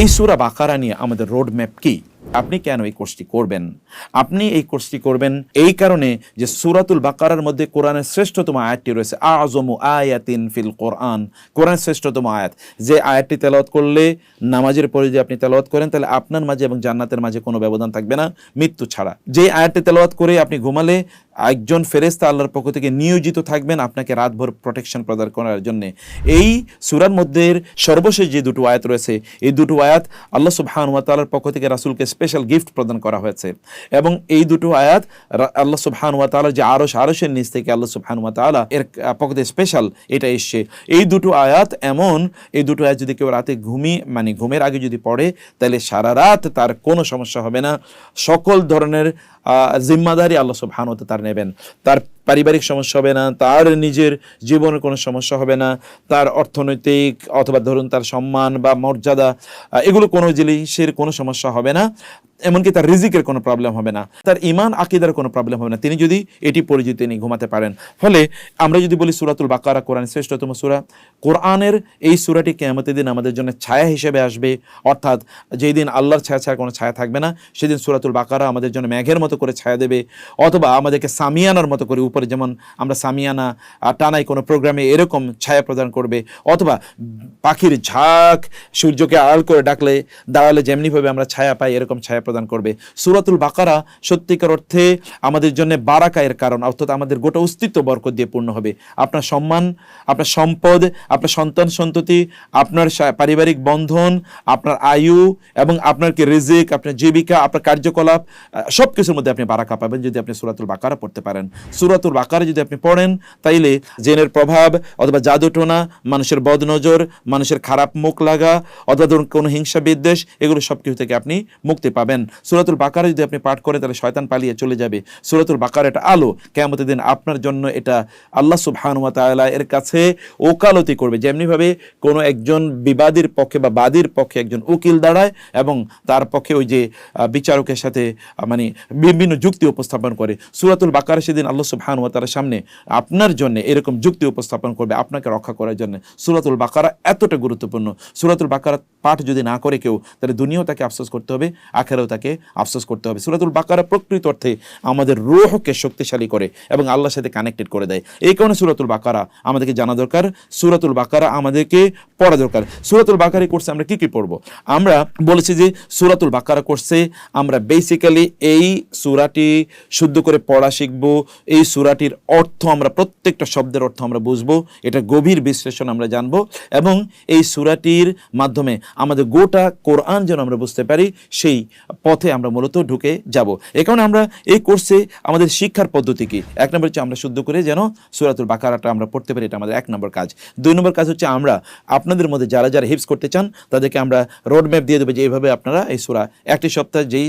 এই সুরা বাকারা নিয়ে আমাদের রোড ম্যাপ কি? আপনি কেন এই কোর্সটি করবেন? আপনি এই কোর্সটি করবেন এই কারণে যে সুরাতুল বাকারার মধ্যে কোরআনের শ্রেষ্ঠতম আয়াতটি রয়েছে আজমু আয়াতিন ফিল কোরআন। কোরআনের শ্রেষ্ঠতম আয়াত। যে আয়াতটি তেলাওয়াত করলে নামাজের পরে যদি আপনি তেলাওয়াত করেন, তাহলে আপনার মাঝে এবং জান্নাতের মাঝে কোনো ব্যবধান থাকবে না, মৃত্যু ছাড়া। যে আয়াতটি তেলাওয়াত করে আপনি ঘুমালে একজন ফেরেস্তা আল্লাহর পক্ষ থেকে নিয়োজিত থাকবেন আপনাকে রাতভর প্রোটেকশন প্রদান করার জন্য। এই সুরার মধ্যে সর্বশেষ যে দুটো আয়াত রয়েছে, এই দুটো আয়াত আল্লাহ সুবহানুয়া তাআলার পক্ষ থেকে রাসূলকে স্পেশাল গিফট প্রদান করা হয়েছে। এবং এই দুটো আয়াত আল্লাহ সুবহানুয়া তাআলার যে আরশ, আরশের নিচ থেকে আল্লাহ সুবহানুয়া তাআলা এর থেকে স্পেশাল এটা এসছে। এই দুটো আয়াত এমন, এই দুটো আয়াত যদি কেউ রাতে ঘুমি মানে ঘুমের আগে যদি পড়ে, তাহলে সারা রাত তার কোনো সমস্যা হবে না। সকল ধরনের জিম্মাদারি আল্লাহ সুবহানুয়া তার নেবেন। তার পারিবারিক সমস্যা হবে না, তার নিজের জীবনের কোনো সমস্যা হবে না, তার অর্থনৈতিক অথবা ধরুন তার সম্মান বা মর্যাদা এগুলো কোনো জিনিসের কোনো সমস্যা হবে না। এমনকি তার রিজিকের কোনো প্রবলেম হবে না, তার ইমান আকিদার কোনো প্রবলেম হবে না। তিনি যদি এটি যদি তিনি ঘুমাতে পারেন। ফলে আমরা যদি বলি সুরাতুল বাকারা, কোরআন শ্রেষ্ঠতম সুরা, কোরআনের এই সুরাটি কেয়ামতের দিন আমাদের জন্য ছায়া হিসেবে আসবে। অর্থাৎ যেই দিন আল্লাহর ছায়া ছাড়া কোনো ছায়া থাকবে না, সেদিন সুরাতুল বাকারা আমাদের জন্য মেঘের মতো করে ছায়া দেবে। অথবা আমাদেরকে সামিয়ানার মতো করে উপরে যেমন আমরা সামিয়ানা টানাই কোনো প্রোগ্রামে এরকম ছায়া প্রদান করবে। অথবা পাখির ঝাঁক, সূর্যকে আড়াল করে ডাকলে, দাঁড়ালে যেমনিভাবে আমরা ছায়া পাই, এরকম ছায়া প্রদান করবে। সুরাতুল বাকারা সত্যিকার অর্থে আমাদের জন্য বারাকায়ের কারণ, অর্থাৎ আমাদের গোটা অস্তিত্ব বরকত দিয়ে পূর্ণ হবে। আপনার সম্মান, আপনার সম্পদ, আপনার সন্তান সন্ততি, আপনার পারিবারিক বন্ধন, আপনার আয়ু এবং আপনার কি রিজিক, আপনার জীবিকা, আপনার কার্যকলাপ সব কিছুর মধ্যে আপনি বারাকা পাবেন যদি আপনি সুরাতুল বাকারা পড়তে পারেন। সুরাতুল বাকারা যদি আপনি পড়েন, তাইলে জেনের প্রভাব অথবা জাদুটোনা, মানুষের বদনজর, মানুষের খারাপ মুখ লাগা, অথবা ধরুন কোনো হিংসা বিদ্বেষ এগুলো সব কিছু থেকে আপনি মুক্তি পাবেন। সুরাতুল বাকারা যদি আপনি পাঠ করেন, তাহলে শয়তান পালিয়ে চলে যাবে। সুরাতুল বাকার এটা আলো। কেমতের দিন আপনার জন্য এটা আল্লাহ সুবহানুয়া তাআলা এর কাছে ওকালতি করবে। যেমনিভাবে কোনো একজন বিবাদীর পক্ষে বা বাদীর পক্ষে একজন উকিল দাঁড়ায় এবং তার পক্ষে ওই যে বিচারকের সাথে মানে বিভিন্ন যুক্তি উপস্থাপন করে। সুরাতুল বাকারা সেদিন আল্লাহ সুবহানুয়া তাআলার সামনে আপনার জন্য এরকম যুক্তি উপস্থাপন করবে আপনাকে রক্ষা করার জন্য। সুরাতুল বাকারা এতটা গুরুত্বপূর্ণ। সুরাতুল বাকারা পাঠ যদি না করে কেউ, তাহলে দুনিয়াও তাকে আফসোস করতে হবে আখেরাও তাকে আফসোস করতে হবে। সুরাতুল বাকারা প্রকৃত অর্থে আমাদের রোহকে শক্তিশালী করে এবং আল্লাহর সাথে কানেক্টেড করে দেয়। এই কারণে সুরাতুল বাকারা আমাদেরকে জানা দরকার। সুরাতুল বাকারা আমাদেরকে পড়া দরকার। সুরাতুল বাকারি কোর্সে আমরা কি কি পড়ব? আমরা বলেছি যে সুরাতুল বাকারা কোর্সে আমরা বেসিক্যালি এই সুরাটি শুদ্ধ করে পড়া শিখব। এই সুরাটির অর্থ আমরা, প্রত্যেকটা শব্দের অর্থ আমরা বুঝব। এটা গভীর বিশ্লেষণ আমরা জানব এবং এই সুরাটির মাধ্যমে আমাদের গোটা কোরআন যেন আমরা বুঝতে পারি, সেই পথে আমরা মূলত ঢুকে যাব। এ কারণে আমরা এই কোর্সে আমাদের শিক্ষার পদ্ধতি কি? এক নম্বর হচ্ছে আমরা শুদ্ধ করে যেন সুরাতুল বাকারাটা আমরা পড়তে পারি, এটা আমাদের এক নম্বর কাজ। দুই নম্বর কাজ হচ্ছে আমরা আপনাদের মধ্যে যারা যারা হিপস করতে চান, তাদেরকে আমরা রোড ম্যাপ দিয়ে দেবো যে এইভাবে আপনারা এই সুরা একটি সপ্তাহে যেই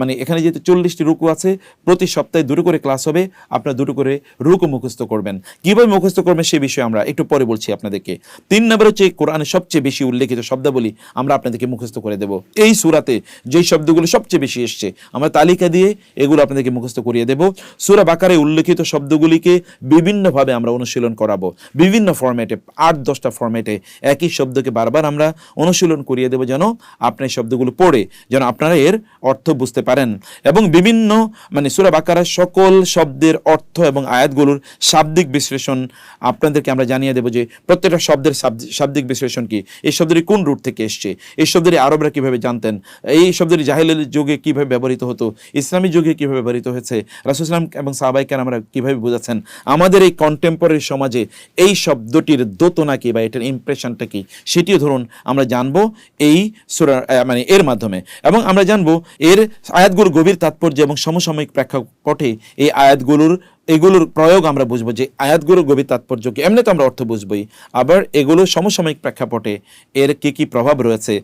মানে এখানে যেহেতু চল্লিশটি রুকু আছে, প্রতি সপ্তাহে দুটো করে ক্লাস হবে, আপনারা দুটো করে রুকু মুখস্থ করবেন। কীভাবে মুখস্থ করবেন সে বিষয়ে আমরা একটু পরে বলছি আপনাদেরকে। তিন নম্বর হচ্ছে কোরআনে সবচেয়ে বেশি উল্লেখিত শব্দাবলী আমরা আপনাদেরকে মুখস্থ করে দেব। এই সুরাতে যেই শব্দগুলো সবচেয়ে বেশি এসছে। আমরা তালিকা দিয়ে এগুলো আপনাদেরকে মুখস্থ করিয়ে দেব। সুরা বাকারে উল্লেখিত শব্দগুলিকে বিভিন্নভাবে আমরা অনুশীলন করাবো। বিভিন্ন ফরম্যাটে আট, দশটা ফরম্যাটে একই শব্দকে বারবার আমরা অনুশীলন করিয়ে দেব যেন আপনি এই শব্দগুলো পড়ে, যেন আপনারা এর অর্থ বুঝতে পারেন। এবং বিভিন্ন মানে সুরা বাকারার সকল শব্দের অর্থ এবং আয়াতগুলোর শাব্দিক বিশ্লেষণ আপনাদেরকে আমরা জানিয়ে দেবো যে প্রত্যেকটা শব্দের শাব্দিক বিশ্লেষণ কি? এই শব্দটি কোন রুট থেকে এসছে? এই শব্দটি আরবরা কীভাবে জানতেন? এই শব্দটি জাহেলের যুগে কীভাবে ব্যবহৃত হতো, ইসলামী যুগে কীভাবে ব্যবহৃত হয়েছে রাসুসলাম এবং সাহাবাইকার আমরা কীভাবে বোঝাচ্ছেন, আমাদের এই কন্টেম্পোরারি সমাজে এই শব্দটির দোতনা কি বা এটার ইমপ্রেশনটা কী, সেটিও ধরুন আমরা জানব এই সুরা মানে এর মাধ্যমে। এবং আমরা জানব এর আয়াতগুলোর গভীর তাৎপর্য এবং সমসাময়িক প্রেক্ষাপটে এই আয়াতগুলোর এগুলোর প্রয়োগ আমরা বুঝব যে আয়াতগুলোর গভীর তাৎপর্য কি? এমনি তো আমরা অর্থ বুঝবই। আবার এগুলো সমসাময়িক প্রেক্ষাপটে এর কি কি প্রভাব রয়েছে?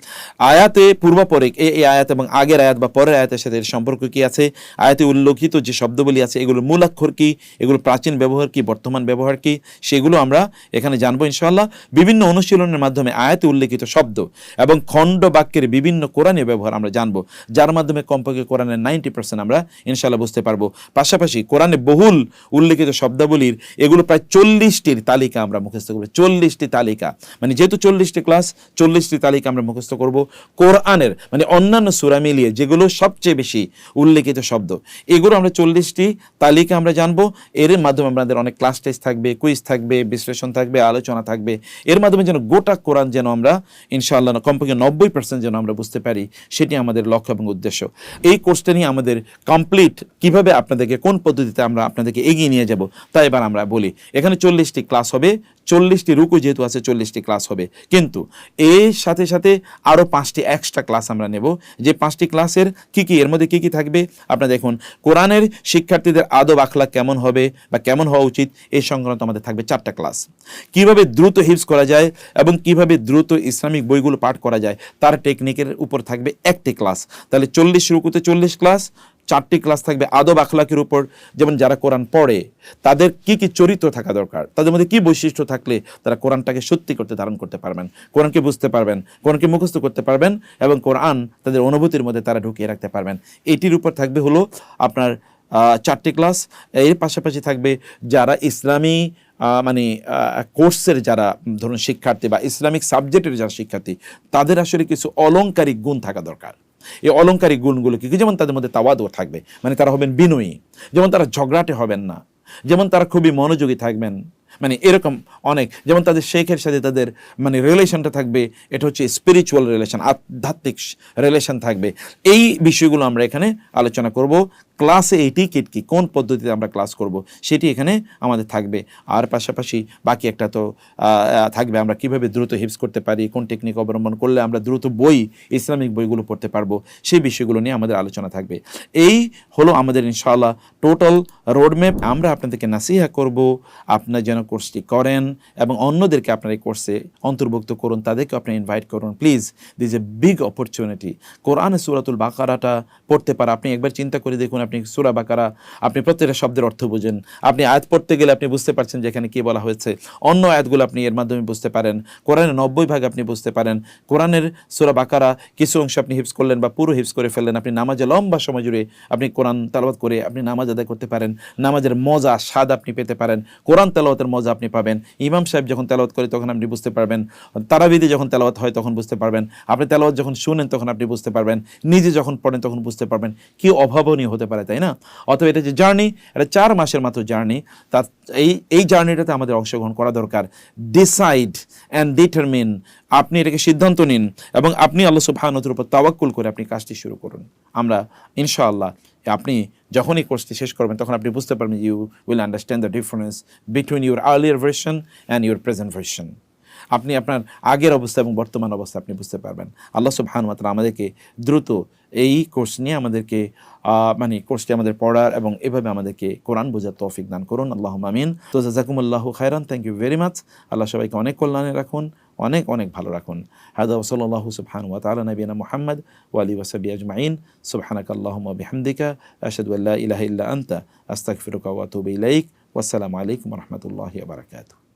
আয়াতে পূর্বাপরিক এই আয়াত এবং আগের আয়াত বা পরের আয়াতের সাথে এর সম্পর্ক কি আছে? আয়াতে উল্লেখিত যে শব্দগুলি আছে, এগুলোর মূলাক্ষর কি? এগুলো প্রাচীন ব্যবহার কি? বর্তমান ব্যবহার কি? সেগুলো আমরা এখানে জানব ইনশাল্লাহ বিভিন্ন অনুশীলনের মাধ্যমে আয়াতে উল্লেখিত শব্দ এবং খণ্ড বাক্যের বিভিন্ন কোরআনের ব্যবহার আমরা জানব। যার মাধ্যমে কমপক্ষে কোরআনের নাইনটি পার্সেন্ট আমরা ইনশাল্লাহ বুঝতে পারব। পাশাপাশি কোরআনে বহুল উল্লেখিত শব্দাবলীর এগুলো প্রায় চল্লিশটির তালিকা আমরা মুখস্থ করব। চল্লিশটি তালিকা। মানে যেহেতু চল্লিশটি ক্লাস, চল্লিশটি তালিকা আমরা মুখস্থ করব। কোরআনের মানে অন্যান্য সুরা মিলিয়ে যেগুলো সবচেয়ে বেশি উল্লেখিত শব্দ, এগুলো আমরা চল্লিশটি তালিকা আমরা জানব। এর মাধ্যমে আমাদের অনেক ক্লাস টেস্ট থাকবে, কুইজ থাকবে, বিশ্লেষণ থাকবে, আলোচনা থাকবে। এর মাধ্যমে যেন গোটা কোরআন যেন আমরা, ইনশাআল্লাহ কমপক্ষে নব্বই পার্সেন্ট যেন আমরা বুঝতে পারি, সেটি আমাদের লক্ষ্য এবং উদ্দেশ্য। এই কোর্সটা নিয়ে আমাদের কমপ্লিট কীভাবে আপনাদেরকে, কোন পদ্ধতিতে আমরা আপনাদেরকে এগিয়ে নিয়ে যাব। তাই এবার আমরা বলি, এখানে চল্লিশটি ক্লাস হবে, চল্লিশটি রুকু যেহেতু আছে, চল্লিশটি ক্লাস হবে। কিন্তু এর সাথে সাথে আরও পাঁচটি এক্সট্রা ক্লাস আমরা নেব। যে পাঁচটি ক্লাসের কি কি, এর মধ্যে কি কি থাকবে? আপনারা দেখুন, কোরআনের শিক্ষার্থীদের আদব আখলা কেমন হবে বা কেমন হওয়া উচিত এই সংক্রান্ত আমাদের থাকবে চারটা ক্লাস কীভাবে দ্রুত হিপস করা যায় এবং কীভাবে দ্রুত ইসলামিক বইগুলো পাঠ করা যায়, তার টেকনিকের উপর থাকবে একটি ক্লাস তাহলে চল্লিশ রুকুতে চল্লিশ ক্লাস চারটি ক্লাস থাকবে আদব আখলাকের উপর। যেমন যারা কোরআন পড়ে, তাদের কি কি চরিত্র থাকা দরকার? তাদের মধ্যে কি বৈশিষ্ট্য থাকলে তারা কোরআনটাকে সত্যি করতে ধারণ করতে পারবেন? কোরআনকে বুঝতে পারবেন, কোরআনকে মুখস্থ করতে পারবেন এবং কোরআন তাদের অনুভূতির মধ্যে তারা ঢুকিয়ে রাখতে পারবেন। এটির উপর থাকবে হলো আপনার চারটি ক্লাস এর পাশাপাশি থাকবে যারা ইসলামী মানে কোর্সের যারা ধরুন শিক্ষার্থী বা ইসলামিক সাবজেক্টের যারা শিক্ষার্থী, তাদের আসলে কিছু অলংকারিক গুণ থাকা দরকার। এই অলঙ্কারিক গুণগুলো কি? যেমন তাদের মধ্যে তাওয়াদও থাকবে মানে তারা হবেন বিনয়ী। যেমন তারা ঝগড়াটে হবেন না। যেমন তারা খুবই মনোযোগী থাকবেন। মানে এরকম অনেক। যেমন তাদের শেখের সাথে তাদের মানে রিলেশনটা থাকবে, এটা হচ্ছে স্পিরিচুয়াল রিলেশন আধ্যাত্মিক রিলেশন থাকবে। এই বিষয়গুলো আমরা এখানে আলোচনা করব। ক্লাসে এই টিকিট কি, কোন পদ্ধতিতে আমরা ক্লাস করব, সেটি এখানে আমাদের থাকবে। আর পাশাপাশি বাকি একটা তো থাকবে, আমরা কীভাবে দ্রুত হিপস করতে পারি, কোন টেকনিক অবলম্বন করলে আমরা দ্রুত বই, ইসলামিক বইগুলো পড়তে পারব, সেই বিষয়গুলো নিয়ে আমাদের আলোচনা থাকবে। এই হলো আমাদের ইনশাআল্লাহ টোটাল রোডম্যাপ আমরা আপনাদেরকে নাসিহা করব, আপনার যেন কোর্সটি করেন এবং অন্যদেরকে আপনার এই কোর্সে অন্তর্ভুক্ত করুন, তাদেরকে আপনি ইনভাইট করুন। Please this a big opportunity কোরআনে সুরাতুল বাকারাটা পড়তে পারা। আপনি একবার চিন্তা করে দেখুন, আপনি সুরা বাকারা, আপনি প্রত্যেকটা শব্দের অর্থ বুঝেন। আপনি আয়াত পড়তে গেলে আপনি বুঝতে পারছেন যে এখানে কি বলা হয়েছে। অন্য আয়াতগুলো আপনি এর মাধ্যমে বুঝতে পারেন। কোরআনের নব্বই ভাগ আপনি বুঝতে পারেন। কোরআনের সুরা বাকারা কিছু অংশ আপনি হিপস করলেন বা পুরো হিপস করে ফেললেন। আপনি নামাজে লম্বা সময় জুড়ে আপনি কোরআন তালাবাত করে আপনি নামাজ আদায় করতে পারেন। নামাজের মজা, স্বাদ আপনি পেতে পারেন। কোরআন তেলাওয়াতের মজা আপনি পাবেন। ইমাম সাহেব যখন তেলাওয়াত করে তখন আপনি বুঝতে পারবেন। তারাবিদে যখন তেলাওয়াত হয় তখন বুঝতে পারবেন। আপনি তেলাওয়াত যখন শুনেন তখন আপনি বুঝতে পারবেন। নিজে যখন পড়েন তখন বুঝতে পারবেন কি অভাবনীয় হতে পারে, তাই না? অথবা এটা যে জার্নি, এটা চার মাসের মাত্র জার্নি। তার এই এই জার্নিটাতে আমাদের অংশগ্রহণ করা দরকার। ডিসাইড অ্যান্ড ডিটারমিন আপনি এটাকে সিদ্ধান্ত নিন এবং আপনি আল্লাহ সুবহানতের উপর তাওয়াক্কুল করে আপনি কাজটি শুরু করুন। আমরা ইনশাআল্লাহ আপনি যখনই কোর্সটি শেষ করবেন, তখন আপনি বুঝতে পারবেন you will understand the difference between your earlier version and your present version আপনি আপনার আগের অবস্থা এবং বর্তমান অবস্থা আপনি বুঝতে পারবেন। আল্লাহ সুবহান মাত্রা আমাদেরকে দ্রুত এই কোর্স নিয়ে আমাদেরকে মানে কোর্সটি আমাদের পড়ার এবং এভাবে আমাদেরকে কোরআন বোঝার তৌফিক দান করুন। আল্লাহ মামিন তো জাজাকুমুল্লাহ খায়রান। থ্যাংক ইউ ভেরি মাচ আল্লাহ সবাইকে অনেক কল্যাণে রাখুন। অনেক অনেক ভালো রাখুন হাদা ওসল্লাহ সুবহান ওয়া তাআলা নবীনা মুহাম্মদ ওয়া আলিহি ওয়াসাহবিহি আজমাইন সুবহানাকা আল্লাহুম্মা বিহামদিকা আশহাদু আল্লা ইলাহা ইল্লা আনতা আস্তাগফিরুকা ওয়া আতুবু ইলাইক ওয়াসসালামু আলাইকুম ওয়া রাহমাতুল্লাহি ওয়া বারাকাতুহু